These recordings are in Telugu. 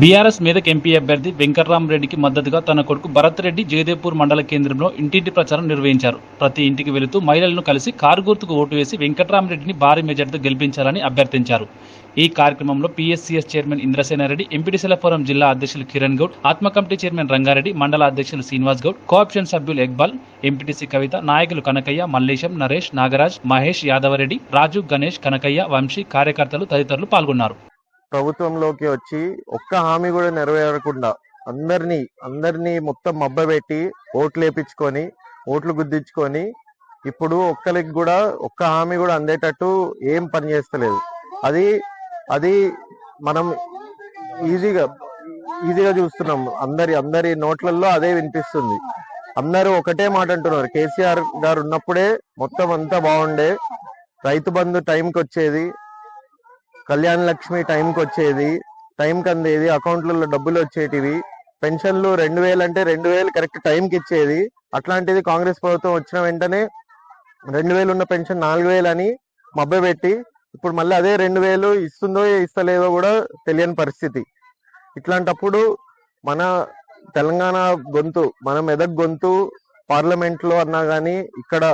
బీఆర్ఎస్ మీదకి ఎంపీ అభ్యర్థి వెంకట్రామరెడ్డికి మద్దతుగా తన కొడుకు భరత్ రెడ్డి జయదేవ్పూర్ మండల కేంద్రంలో ఇంటింటి ప్రచారం నిర్వహించారు. ప్రతి ఇంటికి వెళుతూ మహిళలను కలిసి కారు గుర్తుకు ఓటు వేసి వెంకట్రామరెడ్డిని భారీ మెజార్టీతో గెలిపించాలని అభ్యర్థించారు. ఈ కార్యక్రమంలో పీఎస్సీఎస్ చైర్మన్ ఇంద్రసేనారెడ్డి ఎంపీటీసీల ఫోరం జిల్లా అధ్యక్షులు కిరణ్ గౌడ్ ఆత్మ కమిటీ చైర్మన్ రంగారెడ్డి మండల అధ్యక్షులు శ్రీనివాస్ గౌడ్ కోఆప్షన్ సభ్యులు ఎక్బాల్ ఎంపీటీసీ కవిత నాయకులు కనకయ్య మల్లేశం నరేష్ నాగరాజ్ మహేష్ యాదవరెడ్డి రాజు గణేష్ కనకయ్య వంశీ కార్యకర్తలు తదితరులు పాల్గొన్నారు. ప్రభుత్వంలోకి వచ్చి ఒక్క హామీ కూడా నెరవేరకుండా అందరినీ అందరినీ మొత్తం మబ్బబెట్టి ఓట్లు వేపించుకొని ఓట్లు గుద్దించుకొని ఇప్పుడు ఒక్కరికి కూడా ఒక్క హామీ కూడా అందేటట్టు ఏం పని చేస్తలేదు. అది అది మనం ఈజీగా ఈజీగా చూస్తున్నాం. అందరి అందరి నోట్లలో అదే వినిపిస్తుంది. అందరూ ఒకటే మాట అంటున్నారు. కేసీఆర్ గారు ఉన్నప్పుడే మొత్తం అంతా బాగుండే. రైతు బంధు టైంకి వచ్చేది కళ్యాణ లక్ష్మి టైంకి వచ్చేది టైంకి అందేది అకౌంట్లలో డబ్బులు వచ్చేటివి పెన్షన్లు రెండు వేలు అంటే రెండు వేలు కరెక్ట్ టైంకి ఇచ్చేది. అట్లాంటిది కాంగ్రెస్ ప్రభుత్వం వచ్చిన వెంటనే రెండు వేలు ఉన్న పెన్షన్ నాలుగు వేలు అని మభ్యపెట్టి ఇప్పుడు మళ్ళీ అదే రెండు వేలు ఇస్తుందో ఇస్తలేదో కూడా తెలియని పరిస్థితి. ఇట్లాంటప్పుడు మన తెలంగాణ గొంతు మన మెదక్ గొంతు పార్లమెంట్లో అన్నా కానీ ఇక్కడ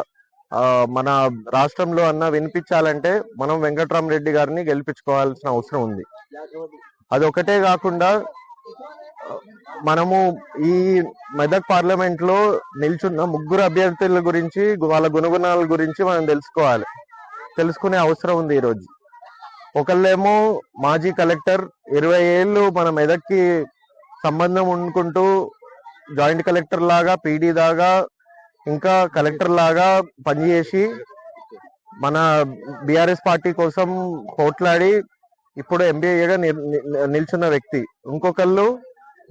మన రాష్ట్రంలో అన్న వినిపించాలంటే మనం వెంకట్రామరెడ్డి గారిని గెలిపించుకోవాల్సిన అవసరం ఉంది. అది ఒకటే కాకుండా మనము ఈ మెదక్ పార్లమెంట్లో నిల్చున్న ముగ్గురు అభ్యర్థుల గురించి వాళ్ళ గుణగుణాల గురించి మనం తెలుసుకోవాలి. తెలుసుకునే అవసరం ఉంది ఈరోజు. ఒకళ్ళేమో మాజీ కలెక్టర్ ఇరవై ఏళ్ళు మన మెదక్కి సంబంధం ఉండుకుంటూ జాయింట్ కలెక్టర్ లాగా పీడీ దాగా ఇంకా కలెక్టర్ లాగా పనిచేసి మన బిఆర్ఎస్ పార్టీ కోసం పోట్లాడి ఇప్పుడు ఎంబీఏగా నిల్చున్న వ్యక్తి. ఇంకొకళ్ళు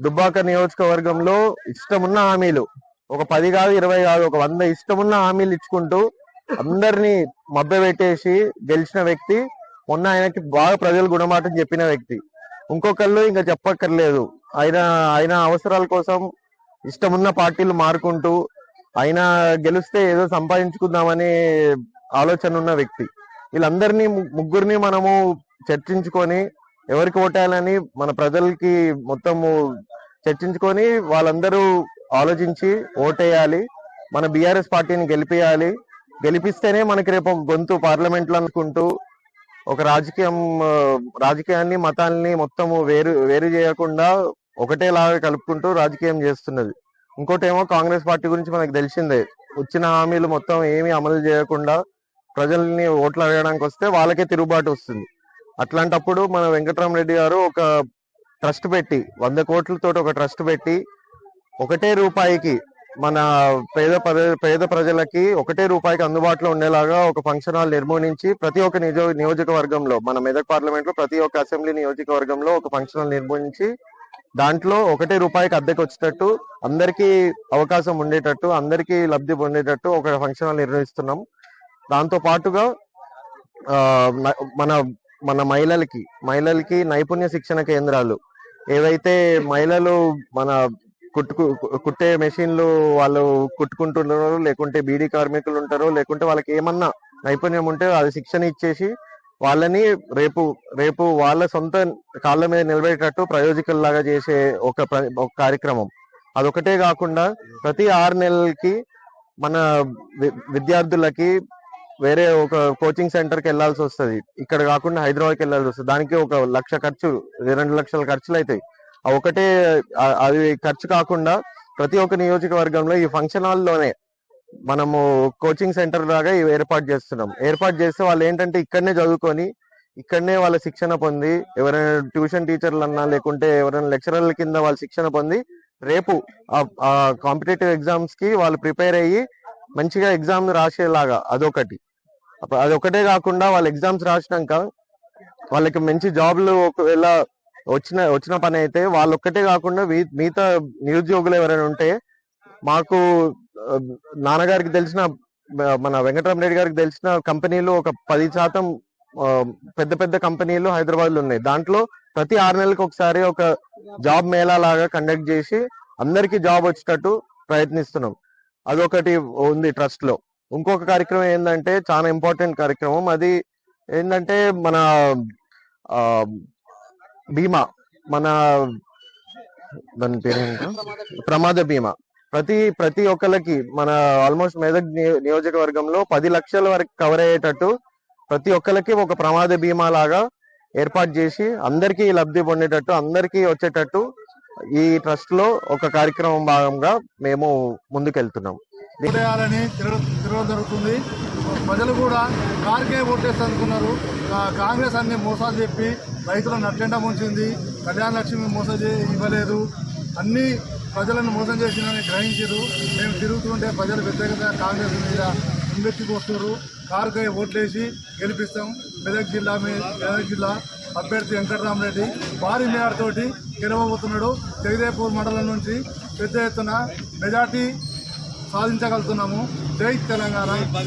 దుబ్బాక నియోజకవర్గంలో ఇష్టమున్న హామీలు. ఒక పది కాదు ఇరవై కాదు ఒక వంద ఇష్టమున్న హామీలు ఇచ్చుకుంటూ అందరినీ మభ్యపెట్టేసి గెలిచిన వ్యక్తి మొన్న ఆయనకి బాగా ప్రజలు గుణమాటం చెప్పిన వ్యక్తి. ఇంకొకళ్ళు ఇంకా చెప్పక్కర్లేదు. ఆయన ఆయన అవసరాల కోసం ఇష్టమున్న పార్టీలు మారుకుంటూ ఆయన గెలిస్తే ఏదో సంపాదించుకుందామనే ఆలోచన ఉన్న వ్యక్తి. వీళ్ళందరినీ ముగ్గురిని మనము చర్చించుకొని ఎవరికి ఓటేయాలని మన ప్రజలకి మొత్తము చర్చించుకొని వాళ్ళందరూ ఆలోచించి ఓటేయాలి. మన బీఆర్ఎస్ పార్టీని గెలిపియాలి. గెలిపిస్తేనే మనకి రేపు గొంతు పార్లమెంట్లో అనుకుంటూ ఒక రాజకీయం రాజకీయాన్ని మతాల్ని మొత్తము వేరు వేరు చేయకుండా ఒకటేలాగా కలుపుకుంటూ రాజకీయం చేస్తున్నది. ఇంకోటేమో కాంగ్రెస్ పార్టీ గురించి మనకు తెలిసిందే. వచ్చిన హామీలు మొత్తం ఏమీ అమలు చేయకుండా ప్రజల్ని ఓట్లు అడగడానికి వస్తే వాళ్ళకే తిరుగుబాటు వస్తుంది. అట్లాంటప్పుడు మన వెంకటరామరెడ్డి గారు ఒక ట్రస్ట్ పెట్టి వంద కోట్లతో ఒక ట్రస్ట్ పెట్టి ఒకటే రూపాయికి మన పేద పేద ప్రజలకి ఒకటే రూపాయికి అందుబాటులో ఉండేలాగా ఒక ఫంక్షన్ హాల్ నిర్మూలించి ప్రతి ఒక్క నిజ నియోజకవర్గంలో మన మెదక్ పార్లమెంట్లో ప్రతి ఒక్క అసెంబ్లీ నియోజకవర్గంలో ఒక ఫంక్షన్ హాల్ నిర్మూలించి దాంట్లో ఒకటే రూపాయికి అద్దెకి వచ్చేటట్టు అందరికీ అవకాశం ఉండేటట్టు అందరికీ లబ్ధి పొందేటట్టు ఒక ఫంక్షన్ హాల్ నిర్వహిస్తున్నాం. దాంతో పాటుగా మన మన మహిళలకి మహిళలకి నైపుణ్య శిక్షణ కేంద్రాలు ఏవైతే మహిళలు మన కుట్టుకు కుట్టే మెషిన్లు వాళ్ళు కుట్టుకుంటున్నారో లేకుంటే బీడీ కార్మికులు ఉంటారో లేకుంటే వాళ్ళకి ఏమన్నా నైపుణ్యం ఉంటే అది శిక్షణ ఇచ్చేసి వాళ్ళని రేపు రేపు వాళ్ళ సొంత కాళ్ళ మీద నిలవేటట్టు ప్రయోజకుల లాగా చేసే ఒక ఒక కార్యక్రమం. అదొకటే కాకుండా ప్రతి ఆరు నెలలకి మన విద్యార్థులకి వేరే ఒక కోచింగ్ సెంటర్కి వస్తుంది. వస్తది ఇక్కడ కాకుండా హైదరాబాద్కి వెళ్ళాల్సి వస్తుంది. దానికి ఒక లక్ష ఖర్చు రెండు లక్షల ఖర్చులు అవుతాయి ఒకటే అది ఖర్చు కాకుండా ప్రతి ఒక్క నియోజకవర్గంలో ఈ ఫంక్షన్ హాల్లోనే మనము కోచింగ్ సెంటర్ లాగా ఇవి ఏర్పాటు చేస్తున్నాం. ఏర్పాటు చేస్తే వాళ్ళు ఏంటంటే ఇక్కడనే చదువుకొని ఇక్కడనే వాళ్ళ శిక్షణ పొంది ఎవరైనా ట్యూషన్ టీచర్లు అన్నా లేకుంటే ఎవరైనా లెక్చరర్ల కింద వాళ్ళు శిక్షణ పొంది రేపు ఆ కాంపిటేటివ్ ఎగ్జామ్స్కి వాళ్ళు ప్రిపేర్ అయ్యి మంచిగా ఎగ్జామ్ రాసేలాగా అదొకటి. అదొకటే కాకుండా వాళ్ళు ఎగ్జామ్స్ రాసినాక వాళ్ళకి మంచి జాబ్లు ఒకవేళ వచ్చిన వచ్చిన పని అయితే వాళ్ళొక్కటే కాకుండా మిగతా నిరుద్యోగులు ఎవరైనా ఉంటే మాకు నాన్నగారికి తెలిసిన మన వెంకటరామరెడ్డి గారికి తెలిసిన కంపెనీలు ఒక పది శాతం పెద్ద పెద్ద కంపెనీలు హైదరాబాద్లో ఉన్నాయి. దాంట్లో ప్రతి ఆరు నెలలకు ఒకసారి ఒక జాబ్ మేళా లాగా కండక్ట్ చేసి అందరికి జాబ్ వచ్చేటట్టు ప్రయత్నిస్తున్నాం. అదొకటి ఉంది ట్రస్ట్లో ఇంకొక కార్యక్రమం ఏంటంటే చాలా ఇంపార్టెంట్ కార్యక్రమం. అది ఏంటంటే మన బీమా. మన దాని పేరు ప్రమాద బీమా. ప్రతి ప్రతి ఒక్కరికి మన ఆల్మోస్ట్ మెదక్ నియోజకవర్గంలో పది లక్షల వరకు కవర్ అయ్యేటట్టు ప్రతి ఒక్కరికి ఒక ప్రమాద బీమా లాగా ఏర్పాటు చేసి అందరికీ లబ్ధి పొందేటట్టు అందరికీ వచ్చేటట్టు ఈ ట్రస్ట్లో ఒక కార్యక్రమం భాగంగా మేము ముందుకెళ్తున్నాం. ఓటేయాలని తిరగ జరుగుతుంది. ప్రజలు కూడా కారుకే ఓటేసి అనుకున్నారు. కాంగ్రెస్ అన్ని మోసాలు చెప్పి రైతులను అట్టెండ ఉంచింది కళ్యాణ లక్ష్మి మోసం ఇవ్వలేదు. అన్ని ప్రజలను మోసం చేసిందని గ్రహించారు మేము తిరుగుతుంటే ప్రజలు వ్యతిరేకంగా కాంగ్రెస్ మీద ముందెత్తికి వస్తున్నారు కారుకే ఓట్లేసి గెలిపిస్తాం. మెదక్ జిల్లా మీ- మెదక్ జిల్లా అభ్యర్థి వెంకటరామరెడ్డి భారీ మేయర్తోటి గెలవబోతున్నాడు. జగదేపూర్ మండలం నుంచి పెద్ద ఎత్తున మెజార్టీ సాధించగలుగుతున్నాము. జై తెలంగాణ.